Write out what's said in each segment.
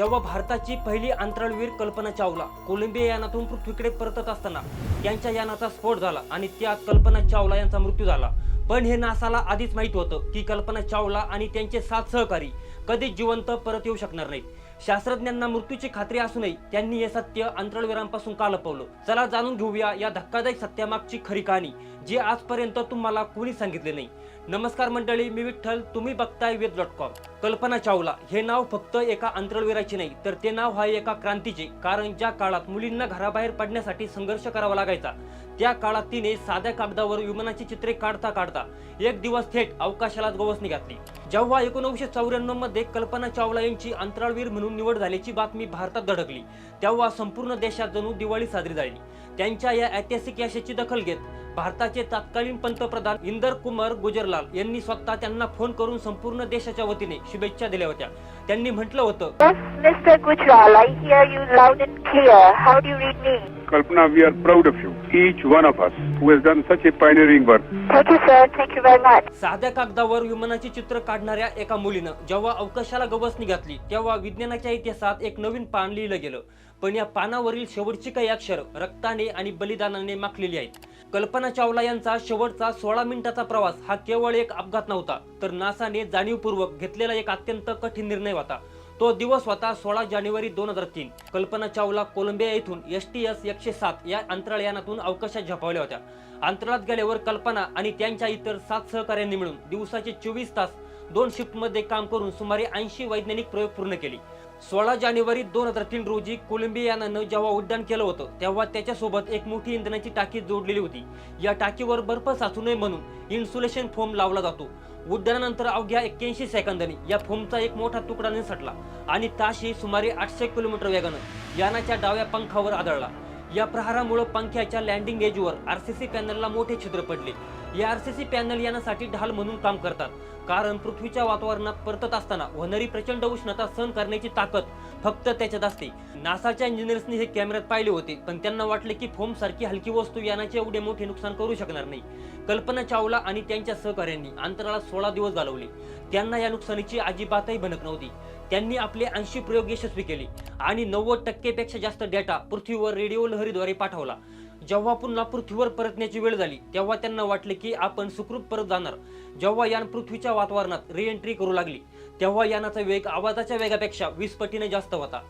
जेव्हा भारताची पहिली अंतराळवीर कल्पना चावला कोलंबिया यानातून पृथ्वीकडे परतत असताना यांच्या यानाचा स्फोट झाला आणि त्यात कल्पना चावला यांचा मृत्यू झाला. पण हे नासाला आधीच माहीत होतं की कल्पना चावला आणि त्यांचे सात सहकारी कधीच जिवंत परत येऊ शकणार नाहीत. शास्त्रज्ञांना मृत्यूची खात्री असूनही त्यांनी हे सत्य अंतराळवीरांपासून का लपवलं? चला जाणून घेऊया या धक्कादायक सत्यामागची खरी कहाणी. जे आजपर्यंत तुम्हाला कोणी सांगितले नाही. नमस्कार मंडळी मी विठ्ठल तुम्ही बघताय वेद डॉट कॉम. कल्पना चावला हे नाव फक्त एका अंतराळवीराचे नाही तर ते नाव आहे एका क्रांतीचे कारण ज्या काळात मुलींना घराबाहेर पडण्यासाठी संघर्ष करावा लागायचा त्या काळात तिने साध्या कागदावर विमानाची चित्रे काढता काढता एक दिवस थेट अवकाशाला गवसणी घातली. जेव्हा एकोणीसशे चौऱ्याण्णवमध्ये कल्पना चावला यांची अंतराळवीर म्हणून निवड झाल्याची बातमी भारतात धडकली तेव्हा संपूर्ण देशात जणू दिवाळी साजरी झाली. त्यांच्या या ऐतिहासिक यशाची दखल घेत भारताचे तत्कालीन पंतप्रधान इंदर कुमार गुजरलाल यांनी स्वतः त्यांना फोन करून संपूर्ण देशाच्या वतीने शुभेच्छा दिल्या होत्या. त्यांनी म्हटलं होतं Kalpana, we are proud of you, each one of us who has done such a pioneering work. Thank you, sir. Thank you very much. साध्या कागदावर विमानाची चित्र काढणाऱ्या एका मुलीनं जेव्हा अवकाशाला गवसणी घातली तेव्हा विज्ञानाच्या इतिहासात एक नवीन पान लिहिलं गेलं पण या पानावरील शेवटची काही अक्षर रक्ताने आणि बलिदानाने माखलेली आहेत कल्पना चावला यांचा शेवटचा सोळा मिनिटाचा प्रवास हा केवळ एक अपघात नव्हता तर नासाने जाणीवपूर्वक घेतलेला एक अत्यंत कठीण निर्णय होता तो दिवस होता सोळा जानेवारी दोन हजार तीन. कल्पना चावला कोलंबिया येथून एस टी एस एकशे सात या अंतराळयानातून अवकाशात झपावल्या होत्या. अंतराळात गेल्यावर कल्पना आणि त्यांच्या इतर सात सहकाऱ्यांनी मिळून दिवसाचे चोवीस तास दोन शिफ्टमध्ये काम करून सुमारे ऐंशी वैज्ञानिक प्रयोग पूर्ण केले. सोळा जानेवारी दोन हजार तीन रोजी कोलंबिया यानानं जेव्हा उड्डाण केलं होतं तेव्हा त्याच्यासोबत एक मोठी इंधनाची टाकी जोडलेली होती. या टाकीवर बर्फ साचू नये म्हणून इन्सुलेशन फोम लावला जातो. उड्डाणानंतर अवघ्या एक्क्याऐंशी सेकंदांनी या फोमचा एक मोठा तुकडा निसटला आणि ताशी सुमारे आठशे किलोमीटर वेगानं यानाच्या डाव्या पंखावर आदळला. या प्रहारामुळे पंख्याच्या लँडिंग एजवर आरसीसी पॅनलला मोठे छिद्र पडले. या आरसीसी पॅनल यानासाठी ढाल म्हणून काम करतात. कारण पृथ्वीच्या वातावरणात परतत असताना होणारी प्रचंड उष्णता सहन करण्याची ताकद फक्त त्याच्यात असते. नासाच्या इंजिनियर्सनी हे कॅमेऱ्यात पाहिले होते पण त्यांना वाटले की फोम सारखी हलकी वस्तू यानाचे एवढे मोठे नुकसान करू शकणार नाही. कल्पना चावला आणि त्यांच्या सहकाऱ्यांनी अंतराळात सोळा दिवस घालवले. त्यांना या नुकसानीची अजिबातही भनक नव्हती. त्यांनी आपले ऐंशी प्रयोग यशस्वी केले आणि नव्वद टक्केपेक्षा जास्त डेटा पृथ्वीवर रेडिओ लहरीद्वारे पाठवला. जेव्हा पुन्हा पृथ्वीवर परतण्याची वेळ झाली तेव्हा त्यांना वाटले की आपण सुखरूप परत जाणार. जेव्हा यान पृथ्वीच्या वातावरणात रिएंट्री करू लागली तेव्हा यानाचा वेग आवाजाच्या वेगापेक्षा वीस पटीने जास्त होता.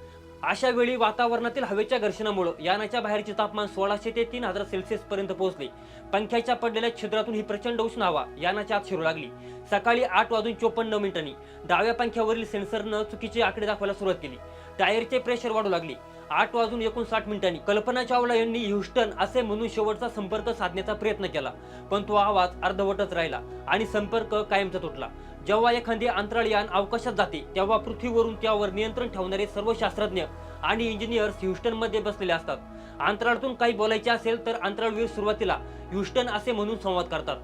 अशा वेळी वातावरणातील हवेच्या घर्षणामुळे यानाच्या बाहेरचे तापमान सोळाशे ते तीन हजार सेल्सिअस पर्यंत पोहोचले. पंख्याच्या पडलेल्या छिद्रातून ही प्रचंड उष्ण हवा यानाच्या आत शिरू लागली. सकाळी आठ वाजून चोपन्न मिनिटांनी डाव्या पंख्यावरील सेन्सरनं चुकीचे आकडे दाखवायला सुरुवात केली. टायरचे प्रेशर वाढू लागले. आठ वाजून एकोणसाठ मिनिटांनी कल्पना चावला यांनी ह्युस्टन असे म्हणून शेवटचा संपर्क साधण्याचा प्रयत्न केला. पण तो आवाज अर्धवटच राहिला आणि संपर्क कायमचा तुटला. जेव्हा एखादे अंतराळयान अवकाशात जाते तेव्हा पृथ्वीवरून त्यावर नियंत्रण ठेवणारे सर्व शास्त्रज्ञ आणि इंजिनियर्स ह्युस्टनमध्ये बसलेले असतात. अंतराळातून काही बोलायचे असेल तर अंतराळवीर सुरुवातीला ह्युस्टन असे म्हणून संवाद करतात.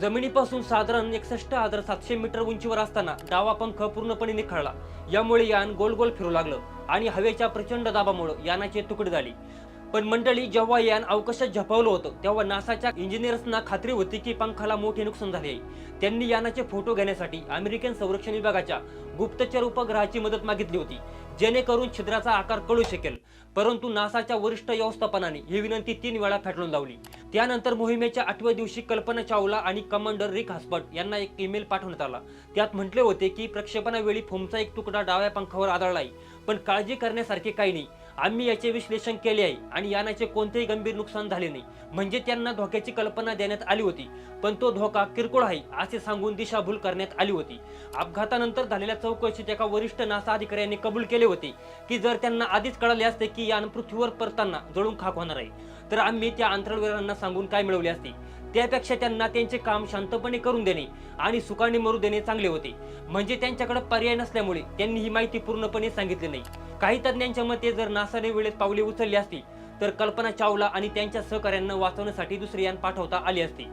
जमिनीपासून साधारण एकसष्ट हजार सातशे मीटर उंचीवर असताना डावा पंख पूर्णपणे निखळला. यामुळे यान गोल गोल फिरू लागलं. आणि हवेच्या प्रचंड दाबामुळे यानाचे तुकडे झाले. पण मंडळी जेव्हा यान अवकाशात झपावलं होतं तेव्हा नासाच्या इंजिनियर्सना खात्री होती की पंखाला मोठे नुकसान झाले आहे. त्यांनी यानाचे फोटो घेण्यासाठी अमेरिकन संरक्षण विभागाच्या गुप्तचर उपग्रहाची मदत मागितली होती जेणेकरून छिद्राचा आकार कळू शकेल. परंतु नासाच्या वरिष्ठ व्यवस्थापनाने ही विनंती तीन वेळा फेटाळून लावली. त्यानंतर मोहिमेच्या आठव्या दिवशी कल्पना चावला आणि कमांडर रिक हास्पट यांना एक ईमेल पाठवण्यात आला. त्यात म्हटले होते की प्रक्षेपणावेळी फोमचा एक तुकडा डाव्या पंखावर आदळला आहे पण काळजी करण्यासारखे काही नाही. आम्ही याचे विश्लेषण केले आहे आणि यानाचे कोणतेही गंभीर नुकसान झाले नाही. म्हणजे त्यांना धोक्याची कल्पना देण्यात आली होती पण तो धोका किरकोळ आहे असे सांगून दिशाभूल करण्यात आली होती. अपघातानंतर झालेल्या चौकशीत एका वरिष्ठ नासा अधिकाऱ्यांनी कबूल केले होते की जर त्यांना आधीच कळले असते की यान पृथ्वीवर परताना जळून खाक होणार आहे. तर आम्ही त्या अंतराळवीरांना सांगून काय मिळवले असते? त्यापेक्षा त्यांना त्यांचे काम शांतपणे करून देणे आणि सुखाने मरू देणे चांगले होते. म्हणजे त्यांच्याकडे पर्याय नसल्यामुळे त्यांनी ही माहिती पूर्णपणे सांगितली नाही. काही तज्ज्ञांच्या मते जर नासाने वेळेत पावले उचलली असती तर कल्पना चावला आणि त्यांच्या सहकाऱ्यांना वाचवण्यासाठी दुसरे यान पाठवता आली असते.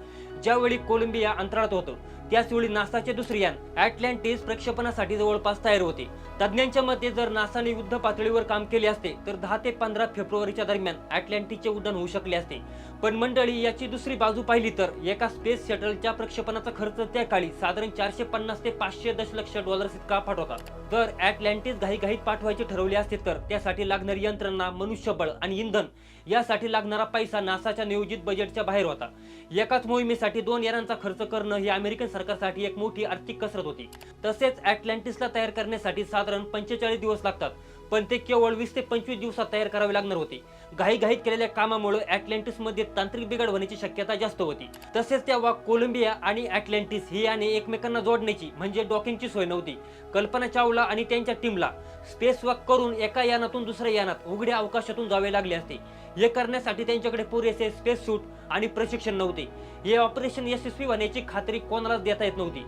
ज्यावेळी कोलंबिया अंतराळात होतं त्याचवेळी नासाचे दुसरे यान अटलांटिस प्रक्षेपणासाठी जवळपास तयार होते. तज्ज्ञांच्या मते जर नासाने युद्ध पातळीवर काम केले असते तर दहा ते पंधरा फेब्रुवारीच्या दरम्यान अटलांटिकचे उड्डाण होऊ शकले असते. पण मंडळी याची दुसरी बाजू पाहिली तर एका स्पेस शटलच्या प्रक्षेपणाचा खर्च त्या काळी साधारण चारशे पन्नास ते पाचशे दशलक्ष डॉलर्स इतका पाठवता जर अटलांटिस घाईघाईत पाठवायचे ठरवले असते तर त्यासाठी लागणारी यंत्रणा मनुष्यबळ आणि इंधन यासाठी लागणारा पैसा नासाच्या नियोजित बजेटच्या बाहेर होता. एकाच मोहिमेसाठी दोन यानांचा खर्च करणं हे अमेरिकन सरकारसाठी एक मोठी आर्थिक कसरत होती. तसेच अटलांटिसला तयार करण्यासाठी साधारण पंचेचाळीस दिवस लागतात. पण ते केवळ वीस ते पंचवीस दिवसात तयार करावे लागणार होते. घाईघाईत केलेल्या कामामुळे ऍटलांटिसमध्ये तांत्रिक बिघाड होण्याची शक्यता जास्त होती. तसेच तेव्हा कोलंबिया आणि ऍटलांटिस ही याने एकमेकांना जोडण्याची म्हणजे डॉकिंगची सोय नव्हती. कल्पना चावला आणि त्यांच्या टीमला स्पेस वॉक करून एका यानातून दुसऱ्या यानात उघड्या अवकाशातून जावे लागले असते. हे करण्यासाठी त्यांच्याकडे पुरेसे स्पेस सूट आणि प्रशिक्षण नव्हते. हे ऑपरेशन यशस्वी होण्याची खात्री कोणालाच देता येत नव्हती.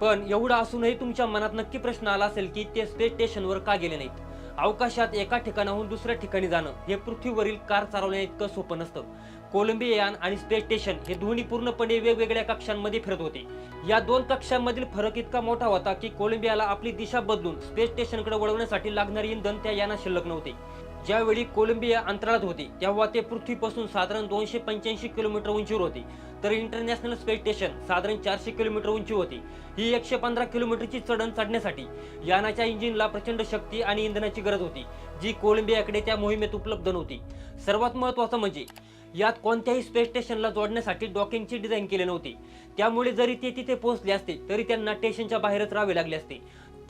पण एवढं असूनही तुमच्या मनात नक्की प्रश्न आला असेल की ते स्पेस स्टेशनवर का गेले नाहीत? अवकाशात एका ठिकाणाहून दुसऱ्या ठिकाणी जाणं हे पृथ्वीवरील कार चालवण्या इतकं सोपं नसतं. कोलंबिया यान आणि स्पेस स्टेशन हे दोन्ही पूर्णपणे वेगवेगळ्या कक्षांमध्ये फिरत होते. या दोन कक्षांमधील फरक इतका मोठा होता की कोलंबियाला आपली दिशा बदलून स्पेस स्टेशनकडे वळवण्यासाठी लागणारे इंधन त्या यानात शिल्लक नव्हते ज्यावेळी कोलंबिया अंतराळात होती तेव्हा ते पृथ्वीपासून साधारण दोनशे पंच्याऐंशी किलोमीटर उंचीवर होती. तर इंटरनॅशनल स्पेस स्टेशन साधारण चारशे किलोमीटर उंची होती. ही एकशे पंधरा किलोमीटरची चढण चढण्यासाठी यानाच्या इंजिनला प्रचंड शक्ती आणि इंधनाची गरज होती जी कोलंबियाकडे त्या मोहिमेत उपलब्ध नव्हती. सर्वात महत्त्वाचं म्हणजे यात कोणत्याही स्पेस स्टेशनला जोडण्यासाठी डॉकिंगची डिझाईन केली नव्हती. त्यामुळे जरी ते तिथे पोहोचले असते तरी त्यांना स्टेशनच्या बाहेरच राहावे लागले असते.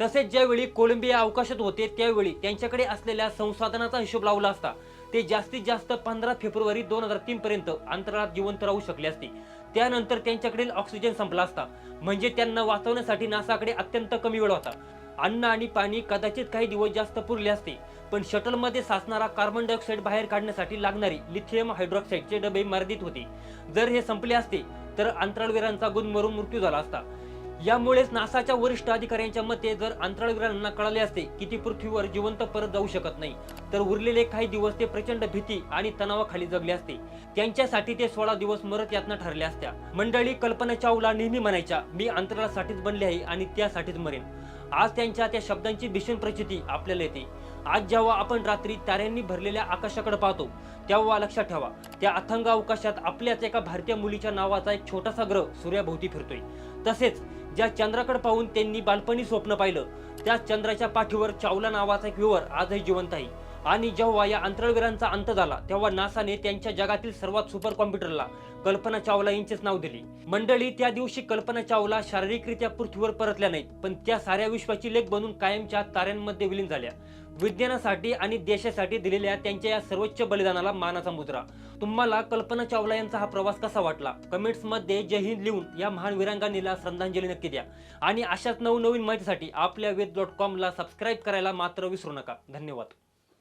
तसेच ज्यावेळी कोलंबिया अवकाशात होते त्यावेळी त्यांच्याकडे असलेल्या संसाधनाचा हिशोब लावला असता ते जास्तीत जास्त पंधरा फेब्रुवारी दोन हजार तीन पर्यंत अंतराळात जिवंत राहू शकले असते. त्यानंतर त्यांच्याकडील ऑक्सिजन संपला असता म्हणजे त्यांना वाचवण्यासाठी नासाकडे अत्यंत कमी वेळ होता. अन्न आणि पाणी कदाचित काही दिवस जास्त पुरले असते पण शटलमध्ये साचणारा कार्बन डायऑक्साईड बाहेर काढण्यासाठी लागणारी लिथियम हायड्रॉक्साईडचे डबे मर्यादित होते. जर हे संपले असते तर अंतराळवीरांचा गुदमरून मृत्यू झाला असता. यामुळेच नासाच्या वरिष्ठ अधिकाऱ्यांच्या मते जर अंतराळवीरांना कळाले असते की ती पृथ्वीवर जिवंत परत जाऊ शकत नाही तर उरलेले काही दिवस ते प्रचंड भीती आणि तणावाखाली जगले असते. त्यांच्यासाठी ते सोळा दिवस मरत यातना ठरल्या असत्या. मंडळी कल्पना चावला नेहमी म्हणायच्या मी अंतराळासाठीच बनले आहे आणि त्यासाठीच मरेन. आज त्यांच्या त्या शब्दांची भीषण प्रचिती आपल्याला येते. आज जेव्हा आपण रात्री ताऱ्यांनी भरलेल्या आकाशाकडे पाहतो तेव्हा लक्षात ठेवा त्या अथंग अवकाशात आपल्याच एका भारतीय मुलीच्या नावाचा एक छोटासा ग्रह सूर्याभोवती फिरतोय. तसेच ज्या चंद्राकडे पाहून त्यांनी बालपणी स्वप्न पाहिलं त्या चंद्राच्या पाठीवर चावला नावाचा एक विवर आजही जिवंत आहे. आणि जेव्हा या अंतराळवीरांचा अंत झाला तेव्हा नासाने त्यांच्या जगातील सर्वात सुपर कॉम्प्युटरला कल्पना चावला यांचेच नाव दिले. मंडळी त्या दिवशी कल्पना चावला शारीरिकरित्या पृथ्वीवर परतल्या नाहीत पण त्या साऱ्या विश्वाची लेख बनून कायमच्या ताऱ्यांमध्ये विलीन झाल्या. विज्ञानासाठी आणि देशासाठी दिलेल्या त्यांच्या या सर्वोच्च बलिदानाला मानाचा मुद्रा. तुम्हाला कल्पना चावला यांचा हा प्रवास कसा वाटला? कमेंट्समध्ये जय हिंद लिहून या महान वीरांगांनीला श्रद्धांजली नक्की द्या. आणि अशाच नवनवीन माहितीसाठी आपल्या वेद डॉट कॉमला सबस्क्राईब करायला मात्र विसरू नका. धन्यवाद.